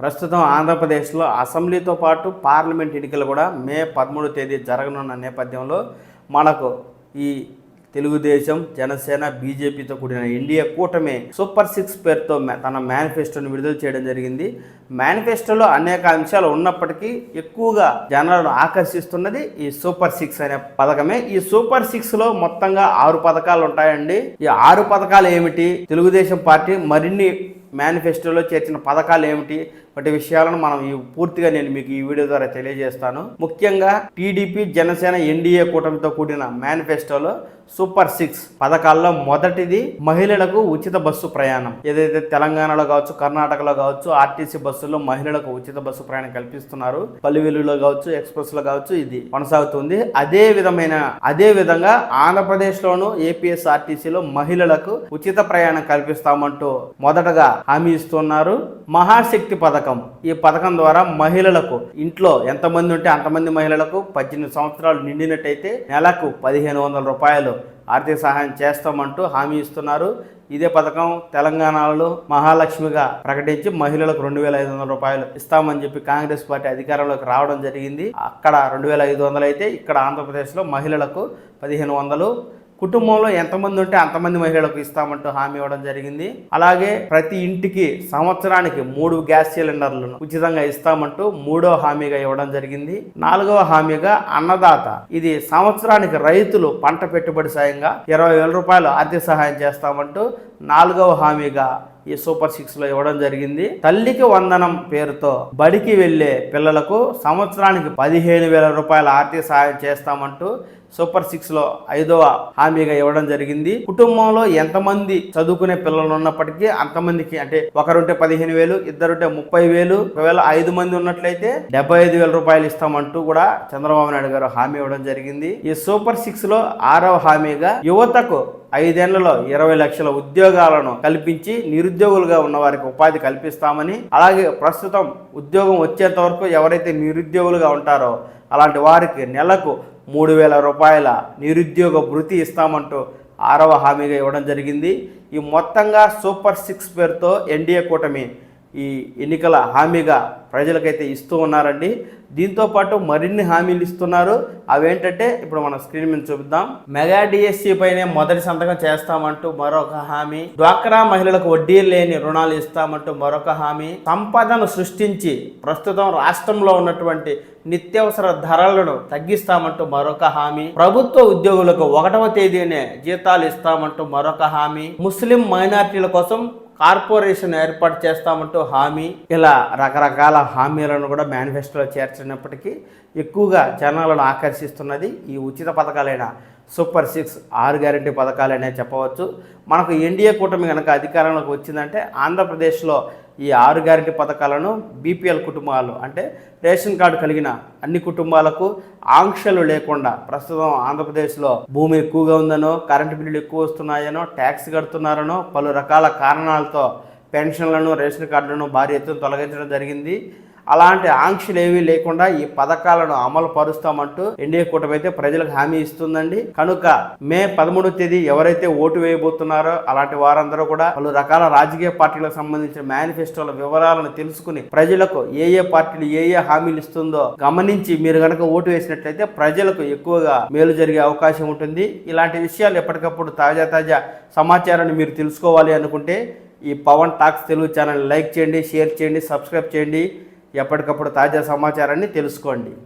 ప్రస్తుతం ఆంధ్రప్రదేశ్లో అసెంబ్లీతో పాటు పార్లమెంట్ ఎన్నికలు కూడా మే పదమూడో తేదీ జరగనున్న నేపథ్యంలో మనకు ఈ తెలుగుదేశం జనసేన బీజేపీతో కూడిన ఇండియా కూటమి సూపర్ సిక్స్ పేరుతో తన మేనిఫెస్టోను విడుదల చేయడం జరిగింది. మేనిఫెస్టోలో అనేక అంశాలు ఉన్నప్పటికీ ఎక్కువగా జనాలను ఆకర్షిస్తున్నది ఈ సూపర్ సిక్స్ అనే పథకమే. ఈ సూపర్ సిక్స్లో మొత్తంగా ఆరు పథకాలు ఉంటాయండి. ఈ ఆరు పథకాలు ఏమిటి? తెలుగుదేశం పార్టీ మరిన్ని మేనిఫెస్టోలో చేర్చిన పథకాలు ఏమిటి? వంటి విషయాలను మనం ఈ పూర్తిగా నేను మీకు ఈ వీడియో ద్వారా తెలియజేస్తాను. ముఖ్యంగా టీడీపీ జనసేన ఎన్డీఏ కూటమితో కూడిన మేనిఫెస్టోలో సూపర్ సిక్స్ పథకాల్లో మొదటిది మహిళలకు ఉచిత బస్సు ప్రయాణం. ఏదైతే తెలంగాణలో కావచ్చు కర్ణాటకలో కావచ్చు ఆర్టీసీ బస్సుల్లో మహిళలకు ఉచిత బస్సు ప్రయాణం కల్పిస్తున్నారు. పల్లివెల్లులో కావచ్చు ఎక్స్ప్రెస్లో కావచ్చు ఇది కొనసాగుతుంది. అదే విధమైన అదే విధంగా ఆంధ్రప్రదేశ్ లోను ఏపీఎస్ ఆర్టీసీలో మహిళలకు ఉచిత ప్రయాణం కల్పిస్తామంటూ మొదటగా హామీ ఇస్తున్నారు. మహాశక్తి పథకం. ఈ పథకం ద్వారా మహిళలకు ఇంట్లో ఎంతమంది ఉంటే అంతమంది మహిళలకు పద్దెనిమిది సంవత్సరాలు నిండినట్టయితే నెలకు పదిహేను వందల రూపాయలు ఆర్థిక సహాయం చేస్తామంటూ హామీ ఇస్తున్నారు. ఇదే పథకం తెలంగాణలో మహాలక్ష్మిగా ప్రకటించి మహిళలకు రెండు వేల ఐదు వందల రూపాయలు ఇస్తామని చెప్పి కాంగ్రెస్ పార్టీ అధికారంలోకి రావడం జరిగింది. అక్కడ రెండు వేల ఐదు వందలు అయితే ఇక్కడ ఆంధ్రప్రదేశ్లో మహిళలకు పదిహేను వందలు కుటుంబంలో ఎంతమంది ఉంటే అంతమంది మహిళలకు ఇస్తామంటూ హామీ ఇవ్వడం జరిగింది. అలాగే ప్రతి ఇంటికి సంవత్సరానికి మూడు గ్యాస్ సిలిండర్లను ఉచితంగా ఇస్తామంటూ మూడో హామీగా ఇవ్వడం జరిగింది. నాలుగవ హామీగా అన్నదాత. ఇది సంవత్సరానికి రైతులు పంట పెట్టుబడి సాయంగా ఇరవై వేల రూపాయలు ఆర్థిక సహాయం చేస్తామంటూ నాలుగవ హామీగా ఈ సూపర్ సిక్స్లో ఇవ్వడం జరిగింది. తల్లికి వందనం పేరుతో బడికి వెళ్ళే పిల్లలకు సంవత్సరానికి పదిహేను వేల రూపాయల ఆర్థిక సహాయం చేస్తామంటూ సూపర్ సిక్స్లో ఐదవ హామీగా ఇవ్వడం జరిగింది. కుటుంబంలో ఎంతమంది చదువుకునే పిల్లలు ఉన్నప్పటికీ అంతమందికి అంటే ఒకరుంటే పదిహేను వేలు ఇద్దరుంటే ముప్పై వేలు ఒకవేళ ఐదు మంది ఉన్నట్లయితే డెబ్బై ఐదు వేల రూపాయలు ఇస్తామంటూ కూడా చంద్రబాబు నాయుడు గారు హామీ ఇవ్వడం జరిగింది. ఈ సూపర్ సిక్స్లో ఆరవ హామీగా యువతకు ఐదేళ్ళలో ఇరవై లక్షల ఉద్యోగాలను కల్పించి నిరుద్యోగులుగా ఉన్న వారికి ఉపాధి కల్పిస్తామని అలాగే ప్రస్తుతం ఉద్యోగం వచ్చేంత వరకు ఎవరైతే నిరుద్యోగులుగా ఉంటారో అలాంటి వారికి నెలకు మూడు వేల రూపాయల నిరుద్యోగ భృతి ఇస్తామంటూ ఆరవ హామీగా ఇవ్వడం జరిగింది. ఈ మొత్తంగా సూపర్ సిక్స్ పేరుతో ఎన్డీఏ కూటమి ఈ ఎన్నికల హామీగా ప్రజలకైతే ఇస్తూ ఉన్నారండి. దీంతో పాటు మరిన్ని హామీలు ఇస్తున్నారు. అవేంటంటే ఇప్పుడు మనం స్క్రీన్ మీద చూపిద్దాం. మెగా డిఎస్సి పైనే మొదటి సంతకం చేస్తామంటూ మరొక హామీ. డ్వాక్రా మహిళలకు వడ్డీ లేని రుణాలు ఇస్తామంటూ మరొక హామీ. సంపదను సృష్టించి ప్రస్తుతం రాష్ట్రంలో ఉన్నటువంటి నిత్యావసర ధరలను తగ్గిస్తామంటూ మరొక హామీ. ప్రభుత్వ ఉద్యోగులకు ఒకటవ తేదీనే జీతాలు ఇస్తామంటూ మరొక హామీ. ముస్లిం మైనారిటీల కోసం కార్పొరేషన్ ఏర్పాటు చేస్తామంటూ హామీ ఇలా రకరకాల హామీలను కూడా మేనిఫెస్టోలో చేర్చినప్పటికీ ఎక్కువగా జనాలను ఆకర్షిస్తున్నది ఈ ఉచిత పథకాలైన సూపర్ సిక్స్ ఆరు గ్యారెంటీ పథకాలనే చెప్పవచ్చు. మనకు ఎన్డీఏ కూటమి కనుక అధికారంలోకి వచ్చిందంటే ఆంధ్రప్రదేశ్లో ఈ ఆరు గ్యారెంటీ పథకాలను బీపీఎల్ కుటుంబాలు అంటే రేషన్ కార్డు కలిగిన అన్ని కుటుంబాలకు ఆంక్షలు లేకుండా ప్రస్తుతం ఆంధ్రప్రదేశ్లో భూమి ఎక్కువగా ఉందనో కరెంటు బిల్లులు ఎక్కువ వస్తున్నాయనో ట్యాక్స్ కడుతున్నారనో పలు రకాల కారణాలతో పెన్షన్లను రేషన్ కార్డులను భారీ ఎత్తున తొలగించడం జరిగింది. అలాంటి ఆంక్షలు ఏమీ లేకుండా ఈ పథకాలను అమలు పరుస్తామంటూ ఎన్డీఏ కూటమి అయితే ప్రజలకు హామీ ఇస్తుందండి. కనుక మే పదమూడవ తేదీ ఎవరైతే ఓటు వేయబోతున్నారో అలాంటి వారందరూ కూడా పలు రకాల రాజకీయ పార్టీలకు సంబంధించిన మేనిఫెస్టోల వివరాలను తెలుసుకుని ప్రజలకు ఏ ఏ పార్టీలు ఏ ఏ హామీలు ఇస్తుందో గమనించి మీరు కనుక ఓటు వేసినట్లయితే ప్రజలకు ఎక్కువగా మేలు జరిగే అవకాశం ఉంటుంది. ఇలాంటి విషయాలు ఎప్పటికప్పుడు తాజా తాజా సమాచారాన్ని మీరు తెలుసుకోవాలి అనుకుంటే ఈ Pavan talks Telugu channel like చేయండి షేర్ చేయండి సబ్స్క్రైబ్ చేయండి. ఎప్పటికప్పుడు తాజా సమాచారాన్ని తెలుసుకోండి.